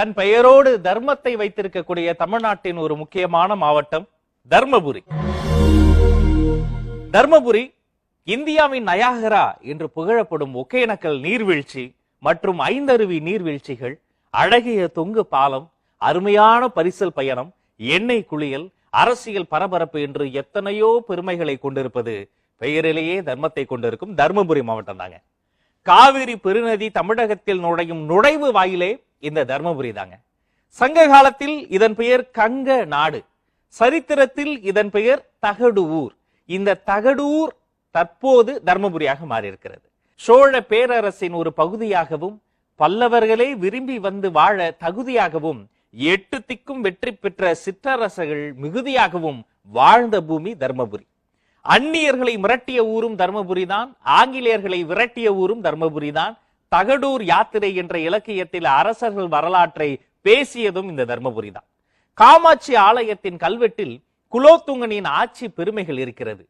தன் பெயரோடு தர்மத்தை வைத்திருக்கக்கூடிய தமிழ்நாட்டின் ஒரு முக்கியமான மாவட்டம் தர்மபுரி. தர்மபுரி இந்தியாவின் நயாகரா என்று புகழப்படும் ஒகேனக்கல் நீர்வீழ்ச்சி மற்றும் ஐந்தருவி நீர்வீழ்ச்சிகள் அழகிய தொங்கு பாலம் அருமையான பரிசல் பயணம் எண்ணெய் குளியல் அரசியல் பரபரப்பு என்று எத்தனையோ பெருமைகளை கொண்டிருப்பது பெயரிலேயே தர்மத்தை கொண்டிருக்கும் தர்மபுரி மாவட்டம் தாங்க காவிரி பெருநதி தமிழகத்தில் நுழையும் நுழைவு வாயிலே இந்த தர்மபுரி தாங்க சங்க காலத்தில் இதன் பெயர் கங்க நாடு சரித்திரத்தில் இதன் பெயர் தகடு ஊர் இந்த தகடூர் தற்போது தர்மபுரியாக மாறியிருக்கிறது. சோழ பேரரசின் ஒரு பகுதியாகவும் பல்லவர்களே விரும்பி வந்து வாழ தகுதியாகவும் எட்டு திக்கும் வெற்றி பெற்ற சிற்றரசர்கள் மிகுதியாகவும் வாழ்ந்த பூமி தர்மபுரி. அந்நியர்களை மிரட்டிய ஊரும் தர்மபுரி தான் ஆங்கிலேயர்களை விரட்டிய ஊரும் தர்மபுரி தான் தகடூர் யாத்திரை என்ற இலக்கியத்தில் அரசர்கள் வரலாற்றை பேசியதும் இந்த தர்மபுரி தான். காமாட்சி ஆலயத்தின் கல்வெட்டில் குலோத்துங்கனின் ஆட்சி பெருமைகள் இருக்கிறது.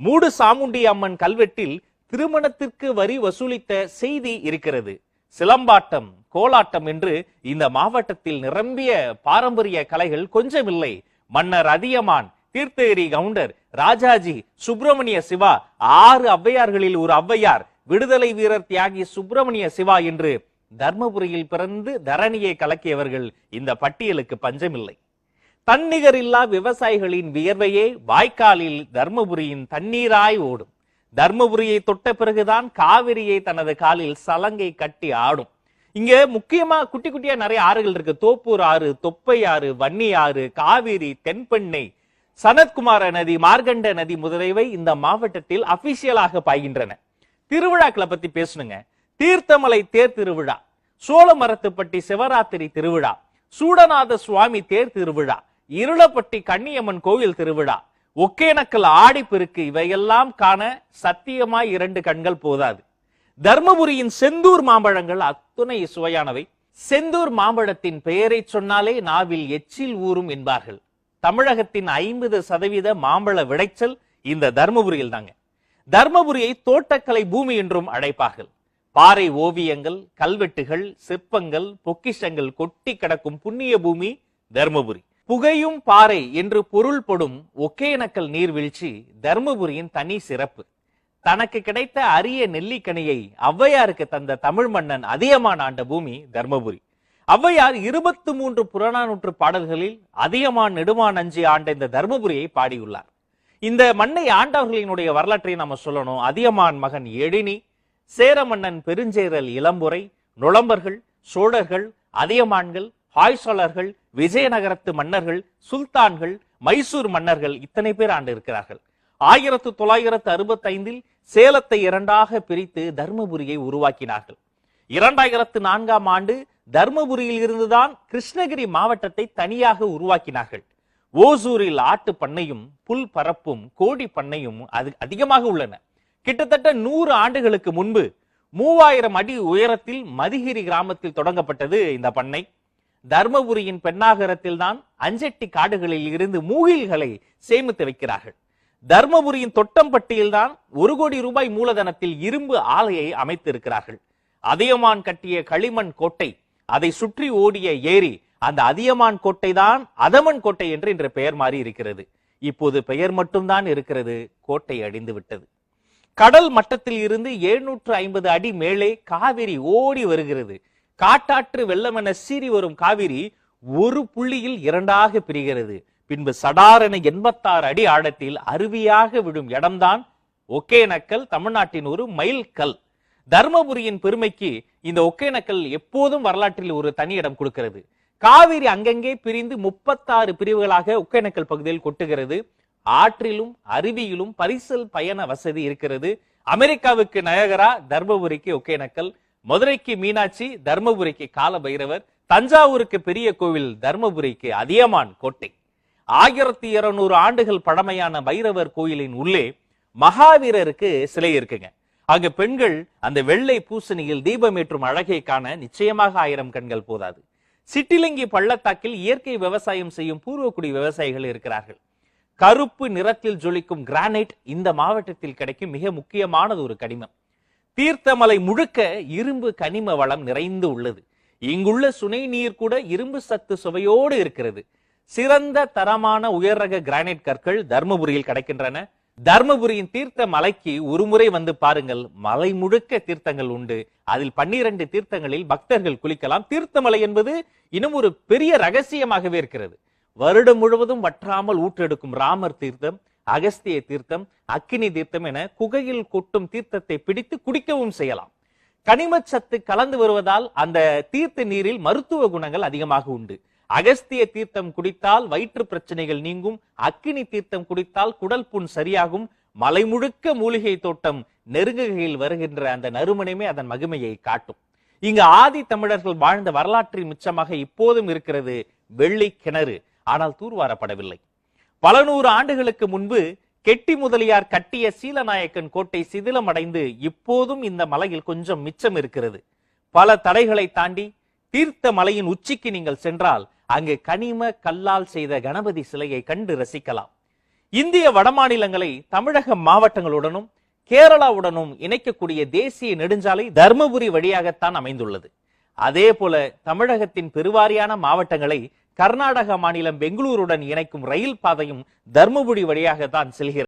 மூடு சாமுண்டி அம்மன் கல்வெட்டில் திருமணத்திற்கு வரி வசூலித்த செய்தி இருக்கிறது. சிலம்பாட்டம் கோலாட்டம் என்று இந்த மாவட்டத்தில் நிரம்பிய பாரம்பரிய கலைகள் கொஞ்சமில்லை. மன்னர் அதியமான் தீர்த்தகிரி கவுண்டர் ராஜாஜி சுப்பிரமணிய சிவா ஆறு ஔவையார்களில் ஒரு ஔவையார் விடுதலை வீரர் தியாகி சுப்பிரமணிய சிவா என்று தர்மபுரியில் பிறந்து தரணியை கலக்கியவர்கள் இந்த பட்டியலுக்கு பஞ்சமில்லை. தன்னிகரில்லா விவசாயிகளின் வியர்வையே வாய்க்காலில் தர்மபுரியின் தண்ணீராய் ஓடும். தர்மபுரியை தொட்ட பிறகுதான் காவிரியை தனது காலில் சலங்கை கட்டி ஆடும். இங்க முக்கியமா குட்டி குட்டியா நிறைய ஆறுகள் இருக்கு. தோப்பூர் ஆறு தொப்பை ஆறு வன்னி ஆறு காவிரி தென்பெண்ணை சனத்குமார நதி மார்கண்ட நதி முதலியவை இந்த மாவட்டத்தில் அபிஷியலாக பாய்கின்றன. திருவிழாக்களை பத்தி பேசணுங்க. தீர்த்தமலை தேர் திருவிழா சோழமரத்துப்பட்டி சிவராத்திரி திருவிழா சூடநாத சுவாமி தேர் திருவிழா இருளப்பட்டி கன்னியம்மன் கோயில் திருவிழா ஒகேனக்கல் ஆடிப்பெருக்கு இவையெல்லாம் காண சத்தியமாய் இரண்டு கண்கள் போதாது. தர்மபுரியின் செந்தூர் மாம்பழங்கள் அத்துணை சுவையானவை. செந்தூர் மாம்பழத்தின் பெயரை சொன்னாலே நாவில் எச்சில் ஊறும் என்பார்கள். தமிழகத்தின் ஐம்பது சதவீத மாம்பழ விளைச்சல் இந்த தர்மபுரியில் தாங்க தர்மபுரியை தோட்டக்கலை பூமி என்றும் அழைப்பார்கள். பாறை ஓவியங்கள் கல்வெட்டுகள் சிற்பங்கள் பொக்கிஷங்கள் கொட்டி கிடக்கும் புண்ணிய பூமி தர்மபுரி. புகையும் பாறை என்று பொருள்படும் ஒகேனக்கல் நீர்வீழ்ச்சி தர்மபுரியின் தனி சிறப்பு. தனக்கு கிடைத்த அரிய நெல்லிக்கனியை ஔவையாருக்கு தந்த தமிழ் மன்னன் அதியமான் ஆண்ட பூமி தர்மபுரி. ஔவையார் இருபத்தி மூன்று புறநானூற்று பாடல்களில் அதியமான் நெடுமான் அஞ்சி ஆண்ட இந்த தர்மபுரியை பாடியுள்ளார். இந்த மண்ணை ஆண்டவர்களினுடைய வரலாற்றை நம்ம சொல்லணும். அதியமான் மகன் எழினி சேர மன்னன் பெருஞ்சேரல் இளம்புரை நுளம்பர்கள் சோழர்கள் அதியமான்கள் ஹாய்சோழர்கள் விஜயநகரத்து மன்னர்கள் சுல்தான்கள் மைசூர் மன்னர்கள் இத்தனை பேர் ஆண்டு இருக்கிறார்கள். ஆயிரத்து தொள்ளாயிரத்து அறுபத்தி ஐந்தில் சேலத்தை இரண்டாக பிரித்து தர்மபுரியை உருவாக்கினார்கள். இரண்டாயிரத்து நான்காம் ஆண்டு தர்மபுரியில் இருந்துதான் கிருஷ்ணகிரி மாவட்டத்தை தனியாக உருவாக்கினார்கள். ஓசூரில் ஆட்டு பண்ணையும் புல் பரப்பும் கோடி பண்ணையும் அது அதிகமாக உள்ளன. கிட்டத்தட்ட நூறு ஆண்டுகளுக்கு முன்பு மூவாயிரம் அடி உயரத்தில் மதிகிரி கிராமத்தில் தொடங்கப்பட்டது இந்த பண்ணை. தர்மபுரியின் பெண்ணாகரத்தில் தான் அஞ்செட்டி காடுகளில் இருந்து மூகில்களை சேமித்து வைக்கிறார்கள். தர்மபுரியின் தொட்டம்பட்டியில் தான் ஒரு கோடி ரூபாய் மூலதனத்தில் இரும்பு ஆலையை அமைத்திருக்கிறார்கள். அதியமான் கட்டிய களிமண் கோட்டை அதை சுற்றி ஓடிய ஏரி அந்த அதியமான் கோட்டை தான் அதமன் கோட்டை என்று இன்று பெயர் மாறி இருக்கிறது. இப்போது பெயர் மட்டும்தான் இருக்கிறது கோட்டை அடிந்து விட்டது. கடல் மட்டத்தில் இருந்து எழுநூற்று ஐம்பது அடி மேலே காவிரி ஓடி வருகிறது. காட்டாற்று வெள்ளம் என சீறி வரும் காவிரி ஒரு புள்ளியில் இரண்டாக பிரிகிறது. பின்பு சடாரென எண்பத்தாறு அடி ஆழத்தில் அருவியாக விடும் இடம்தான் ஒகேனக்கல் தமிழ்நாட்டின் ஒரு மைல் கல் தர்மபுரியின் பெருமைக்கு இந்த ஒகேனக்கல் எப்போதும் வரலாற்றில் ஒரு தனி இடம் கொடுக்கிறது. காவிரி அங்கங்கே பிரிந்து முப்பத்தாறு பிரிவுகளாக ஒகேனக்கல் பகுதியில் கொட்டுகிறது. ஆற்றிலும் அருவியிலும் பரிசல் பயண வசதி இருக்கிறது. அமெரிக்காவுக்கு நயகரா தர்மபுரிக்கு ஒகேனக்கல் மதுரைக்கு மீனாட்சி தர்மபுரிக்கு கால பைரவர் தஞ்சாவூருக்கு பெரிய கோவில் தர்மபுரிக்கு அதியமான் கோட்டை. ஆயிரத்தி இருநூறு ஆண்டுகள் பழமையான பைரவர் கோயிலின் உள்ளே மகாவீரருக்கு சிலை இருக்குங்க. அங்கு பெண்கள் அந்த வெள்ளை பூசணியில் தீபமேற்றும் அழகை காண நிச்சயமாக ஆயிரம் கண்கள் போதாது. சிட்டிலங்கி பள்ளத்தாக்கில் இயற்கை விவசாயம் செய்யும் பூர்வக்குடி விவசாயிகள் இருக்கிறார்கள். கருப்பு நிறத்தில் ஜொலிக்கும் கிரானைட் இந்த மாவட்டத்தில் கிடைக்கும் மிக முக்கியமானது ஒரு கனிமம். தீர்த்தமலை முழுக்க இரும்பு கனிம வளம் நிறைந்து உள்ளது. இங்குள்ள சுனை நீர் கூட இரும்பு சத்து சுவையோடு இருக்கிறது. சிறந்த தரமான உயர் ரக கிரானைட் கற்கள் தர்மபுரியில் கிடைக்கின்றன. தர்மபுரியின் தீர்த்த மலைக்கு ஒருமுறை வந்து பாருங்கள் மலை முழுக்க தீர்த்தங்கள் உண்டு. அதில் பன்னிரண்டு தீர்த்தங்களில் பக்தர்கள் குளிக்கலாம். தீர்த்தமலை என்பது இன்னும் ஒரு பெரிய ரகசியமாகவே இருக்கிறது. வருடம் முழுவதும் வற்றாமல் ஊற்றெடுக்கும் ராமர் தீர்த்தம் அகஸ்திய தீர்த்தம் அக்கினி தீர்த்தம் என குகையில் கொட்டும் தீர்த்தத்தை பிடித்து குடிக்கவும் செய்யலாம். கனிமச்சத்து கலந்து வருவதால் அந்த தீர்த்த நீரில் மருத்துவ குணங்கள் அதிகமாக உண்டு. அகஸ்திய தீர்த்தம் குடித்தால் வயிற்று பிரச்சனைகள் நீங்கும் அக்கினி தீர்த்தம் குடித்தால் குடல் புண் சரியாகும் மலை முழுக்க மூலிகை தோட்டம் நெருங்குகையில் வருகின்ற அந்த நறுமணமே அதன் மகிமையை காட்டும். இங்கு ஆதி தமிழர்கள் வாழ்ந்த வரலாற்றின் மிச்சமாக இப்போதும் இருக்கிறது வெள்ளி கிணறு. ஆனால் தூர்வாரப்படவில்லை. பல நூறு ஆண்டுகளுக்கு முன்பு கெட்டி முதலியார் கட்டிய சீலநாயக்கன் கோட்டை சிதிலமடைந்து இப்போதும் இந்த மலையில் கொஞ்சம் மிச்சம் இருக்கிறது. பல தடைகளை தாண்டி தீர்த்த மலையின் உச்சிக்கு நீங்கள் சென்றால் அங்கு கனிம கல்லால் செய்த கணபதி சிலையை கண்டு ரசிக்கலாம். இந்திய வடமாநிலங்களை தமிழக மாவட்டங்களுடனும் கேரளாவுடனும் இணைக்கக்கூடிய தேசிய நெடுஞ்சாலை தர்மபுரி வழியாகத்தான் அமைந்துள்ளது. அதே போல தமிழகத்தின் பெருவாரியான மாவட்டங்களை கர்நாடக மாநிலம் பெங்களூருடன் இணைக்கும் ரயில் பாதையும் தர்மபுரி வழியாகத்தான் செல்கிறது.